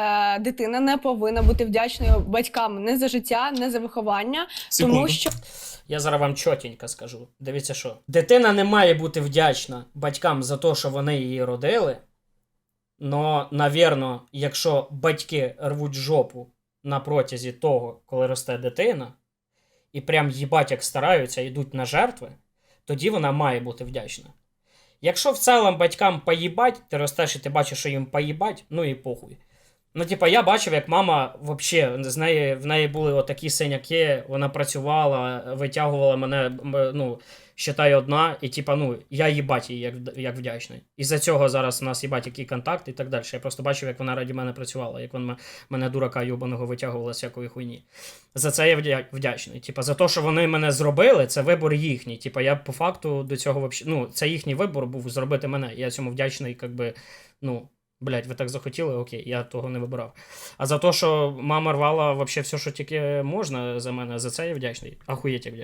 е, дитина не повинна бути вдячною батькам не за життя, не за виховання, тому що Я зараз вам чотенько скажу. Дивіться що. Дитина не має бути вдячна батькам за те, що вони її родили. Но, навірно, якщо батьки рвуть жопу на протязі того, коли росте дитина, і прям їбать як стараються, йдуть на жертви, тоді вона має бути вдячна. Якщо в цілому батькам поїбать, ти ростеш і ти бачиш, що їм поїбать, ну і похуй. Ну, типа, я бачив, як мама вообще з неї в неї були отакі синяки, вона працювала, витягувала мене, ну, считай, одна, і типа, ну, я їбать їй як, як вдячний. І за цього зараз у нас їбать який контакт і так далі. Я просто бачив, як вона раді мене працювала, як вона мене дурака юбаного витягувала з всякої хуйні. За це я вдячний. Типа, за те, що вони мене зробили, це вибор їхній. Типа, я по факту до цього вообще, ну, це їхній вибор був зробити мене. Я цьому вдячний, якби, ну. Блять, ви так захотіли, окей, я того не вибирав. А за те, що мама рвала вообще все, що тільки можна за мене, за це я вдячний. Ахуєть як вдячний.